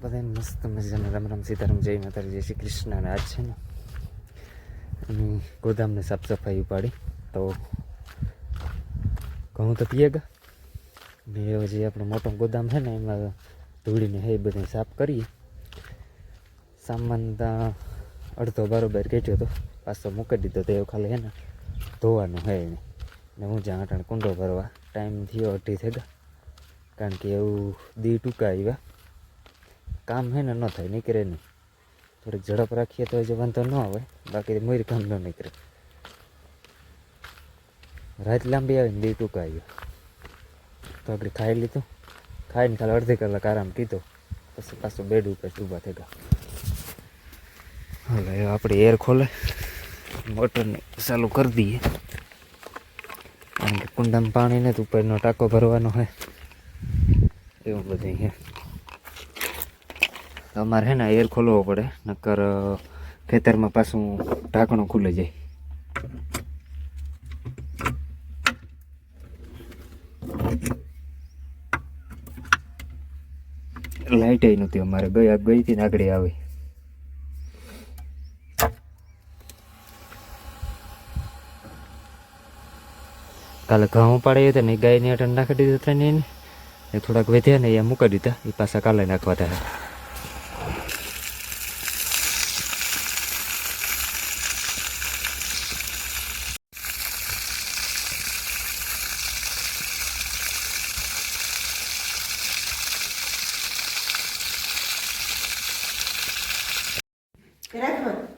બધાને મસ્ત મજાના રામ રામ સીતારામ, જય માતાજી, જય શ્રી કૃષ્ણ. આજ છે ને એની ગોદામને સાફ સફાઈ ઉપાડી. તો ઘઉં તો પીએ ગયા ને જે આપણો મોટો ગોદામ છે ને, એમાં ધૂળીને હે બધું સાફ કરીએ. સામાન અડધો બરોબર કેટ્યો હતો પાછો મૂકી દીધો તો એ ખાલી હે ને, ધોવાનું હે એને. ને હું જ્યાં અટાણે કુંડો ભરવા, ટાઈમ થયો અઢી થઈ ગયા. કારણ કે એવું દી ટૂંકા આવ્યા. કામ હે ને ન થાય, નીકળે નહીં. થોડીક ઝડપ રાખીએ તો જે વાંધો ન આવે. બાકી મોર કામ ન નીકળે. રાત લાંબી આવે ને દી આવ્યો તો આપણે ખાઈ લીધું. ખાઈને ખાલી અડધી કલાક આરામ કીધો. પછી પાછું બેડ ઉપર ઊભા થઈ ગયા હવે આપણે એર ખોલે. મોટરને ચાલુ કરી દઈએ. કારણ કે કુંડામાં પાણી નથી, ઉપરનો ટાંકો ભરવાનો હોય. એવું બધું તો અમારે હે ને એર ખોલવો પડે, નકર ખેતરમાં પાછું ઢાંકણું ખુલે જાય. લાઇટ નહોતી અમારે, ગઈ ગઈ હતી ને આગળ આવી. કાલે ઘઉં પાડી હતા ને ગાયને અટન નાખી દીધા હતા ને એને. થોડાક વધ્યા ને એ મૂકી દીધા, એ પાછા કાલે નાખવા હતા.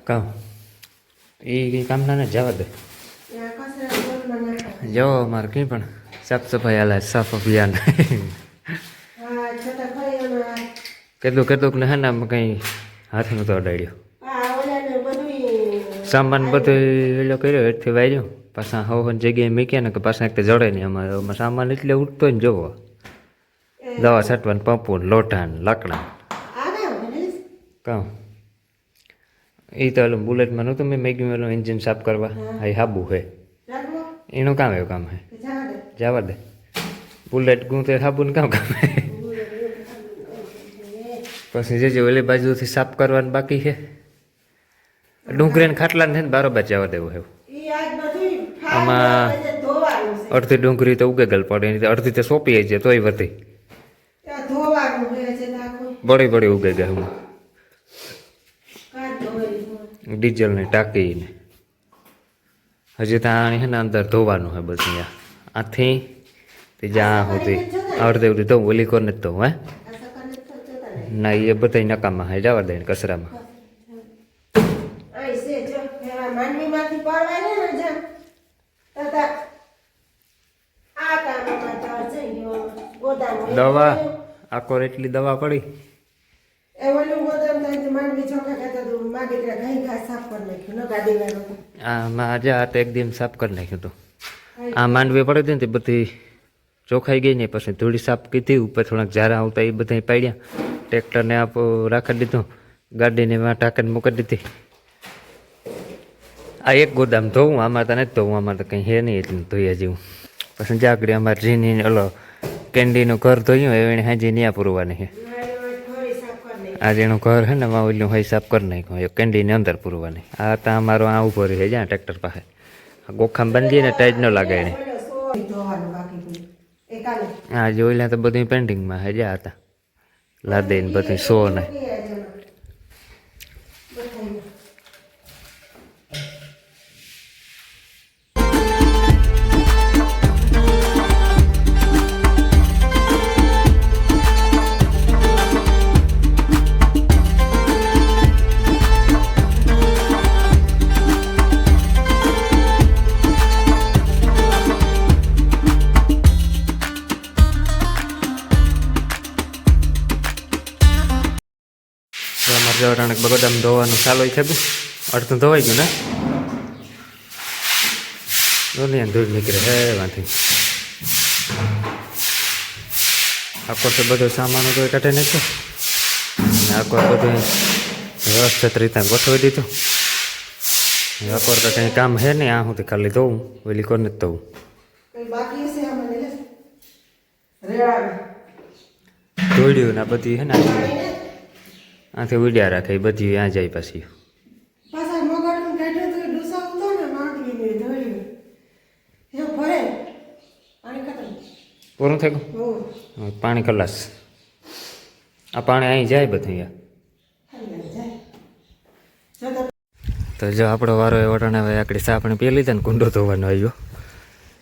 કામ એ કામના ને જવા દે. જવો અમારે કંઈ પણ સાફ સફાઈ હાલે સાફ અભિયાન. કીધું કેટલું ને હે ને કંઈ હાથ નહોતો અડાડ્યો. સામાન બધું એલો કર્યો હેઠથી વાર્યો પાછા હવ જગ્યાએ મૂક્યા ને કે પાછા એક જડે નહીં અમારે અમારે સામાન એટલે ઉઠતો ને જોવો. દવા છાંટવાનું પંપો ને લોટા ને લાકડા કામ એ તો ઓલું બુલેટમાં નહોતું મેં મેગ્યું એનું એન્જિન સાફ કરવા. હા. હાબુ હે. એનું કામ એવું કામ હે. જવા દે. બુલેટ ગું તે સાબુને કામ કામ હે. પછી જે ઓલી બાજુથી સાફ કરવાનું બાકી છે ડુંગળી ને ખાટલા ને બારોબાર જવા દેવું એવું. આમાં- અડધી ડુંગરી તો ઉગેગલ પડે અડધી તો સોંપી જાય તોય વધી. બળી બળી ઉગે ગયા હું ડીઝલની ટાંકીને. હજી ત્યાં છે ને અંદર ધોવાનું છે બધું આથી તે જ્યાં સુધી અડધે સુધી ધોવું ઓલી કોને જ ધોવું હે? ના એ બધા નકામાં હે જવા દે કચરામાં. દવા આખો એટલી દવા પડી. એ ઓલું ગોદામ થાય માંડવી ચોખા ખાતા માગે ત્યાં ઘાઈ ઘા સાફ કરી નાખ્યું ન ગાડી વાળો આમાં આજે આ તો સાફ કરી નાખ્યું હતું. આ માંડવી પડી ને તે બધી ચોખાઈ ગઈ ને પછી થોડી સાફ કીધી ઉપર થોડાક ઝારા આવતા એ બધા પાડ્યા. ટ્રેક્ટરને આપ રાખી દીધું ગાડીને એમાં ટાંકીને મૂકી દીધી. આ એક ગોદામ ધોવું આમાં તો નથી ધોવું આમાં તો કંઈ હે નહીં એટલે ધોયા જેવું. પછી જાગડી અમારે જીની ઓલો કેન્ડીનું ઘર ધોયું એણે હાજી ન્યા પૂરવાની છે. આજે એનું ઘર હે ને માવલ્યું હોય, સાફ કરી નાખ્યું એ કેન્ડીની અંદર પૂરવાની. આ ત્યાં અમારો આ ઊભો રહે જ્યાં ટ્રેક્ટર પાસે. ગોખામ બાંધીએ ને ટાઈટ ન લાગે એને. કાલે આ જોયેલા તો બધું પેન્ટિંગમાં હે જ્યાં હતા લાદે બધું સો ને. જવરાણે બગોદામ ધોવાનું ચાલુ છે ગયું અડધું ધોવાઈ ગયું ને? દુનિયા ધૂળ નીકળે હે વાંથી આખો તો બધો સામાન તો કાઢે નાખ્યો. ને આખો બધું વ્યવસ્થિત રીતે ગોઠવી દીધું. આખો તો કંઈ કામ હે ને આ હું તો ખાલી ધોવું ઓલી કોને જ ધોવું. આમાં ને આ બધી હે ને? આથી ઉડ્યા રાખે એ બધી ત્યાં જાય પાછી. પૂરું થઈ ગયું? પાણી ખલાસ. આ પાણી અહીં જાય બધું તો તો જો આપણો વારો એ વટાણે હવે આકડી સાપણી પી લીધા ને કુંડો ધોવાનો આવ્યો.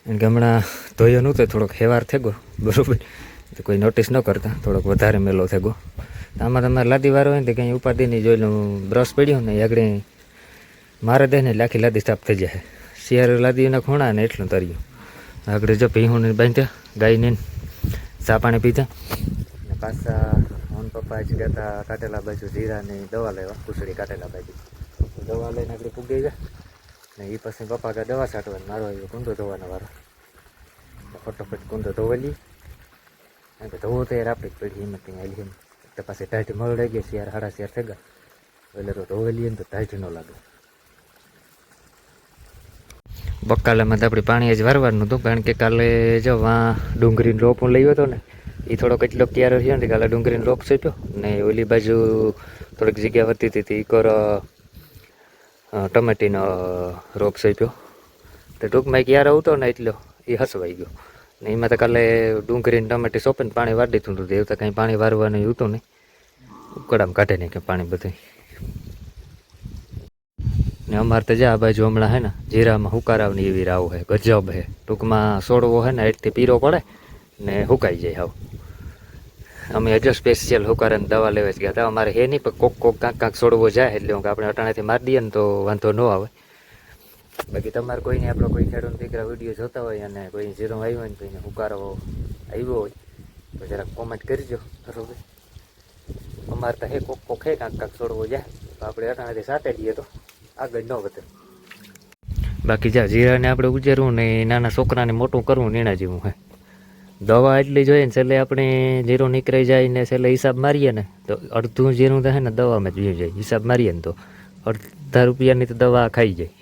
કારણ કે હમણાં ધોયો નહોતો થોડોક હેવાર થઈ ગયો બરાબર. તો કોઈ નોટિસ ન કરતા થોડોક વધારે મેલો થઈ ગયો. આમાં તમારે લાદી વારો હોય ને કંઈ ઉપાધિની જોઈ લઉં બ્રશ પડ્યો ને આગળ મારે દે ને એટલે લાદી સાફ થઈ જાય. શિયાર લાદીના ખૂણા ને એટલું તર્યું. આગળ જો ભીહુંને બાંધ્યા ગાયને ચા પાણી પીધા. ને પાછા મોહન પપ્પા જ ગયા હતા કાટેલા બાજુ જીરાની દવા લેવા કુસડી કાટેલા બાજુ. દવા લઈને આગળ પૂગી ગયા. ને એ પછી પપ્પા ગયા દવા છાંટવા મારો આવ્યો કુંડો ધોવાનો વારો. ફટોફટ કુંડો ધોવા લઈએ કારણ કે ધોવો તો યાર આપણે પડી, હિંમત ત્યાં આવી એમ. તો પાછી ટાઈટ મળે ગઈ શિયાર સાડા શિયાર થઈ ગયા એટલે તો ધોવા લઈએ ને તો ટાઈટ ન લાગે બકાલામાં તો આપણે પાણી જ વારવાનું હતું કારણ કે કાલે જો વાં ડુંગળીનો રોપ હું લઈ હતો ને એ થોડોક એટલો તૈયાર થયો ને, કાલે ડુંગળીનો રોપ સોંપ્યો ને ઓલી બાજુ થોડીક જગ્યા વધતી હતી તે ઈકોર ટમેટીનો રોપ સોંપ્યો. તો ટૂંકમાં ક્યારે આવતો ને એટલો એ હસવાઈ ગયો. ને એમાં તો કાલે ડુંગળીને ટમેટી સોંપે ને પાણી વાળી દીધું હતું. એવું તો કાંઈ પાણી વારવાનું હતું નહીં. ઉકળામાં કાઢે નહીં કે પાણી બધું ને અમારે તો જા આ બાજુ હમણાં હે ને, જીરામાં હુકારાવની એવી રાવ હે, ગજબ હે. ટૂંકમાં સોડવો હે ને એટથી પીરો પડે ને હુકાઈ જાય હાવ. અમે હજુ સ્પેશિયલ હુકારાને દવા લેવા જ ગયા હતા. અમારે હે નહીં, પણ કોક કોક કાંક કાંક સોડવો જાય એટલે આપણે અટાણાથી મારી દઈએ ને તો વાંધો ન આવે. બાકી તમારે કોઈને આપણો કોઈ ખેડૂત દીકરા વીડિયો જોતા હોય અને કોઈ ઝીરો આવ્યો હોય કોઈને હુકારો આવ્યો હોય, તો જરાક કોમેન્ટ કરજો, બરોબર? અમારે તો હે કોક કોક હે કાંક કાંક છોડવો જાય તો આપણે અટાણાથી સાથે દઈએ તો આગળ ન વધે. બાકી જા, જીરાને આપણે ઉજેરવું ને નાના છોકરાને મોટું કરવું ને એના જેવું હે. દવા એટલી જોઈએ ને છેલ્લે આપણે જીરો નીકળી જાય ને છેલ્લે હિસાબ મારીએ ને, તો અડધું જીરું હે ને દવામાં જ જાય હિસાબ મારીએ ને તો. અડધા રૂપિયાની તો દવા ખાઈ જાય.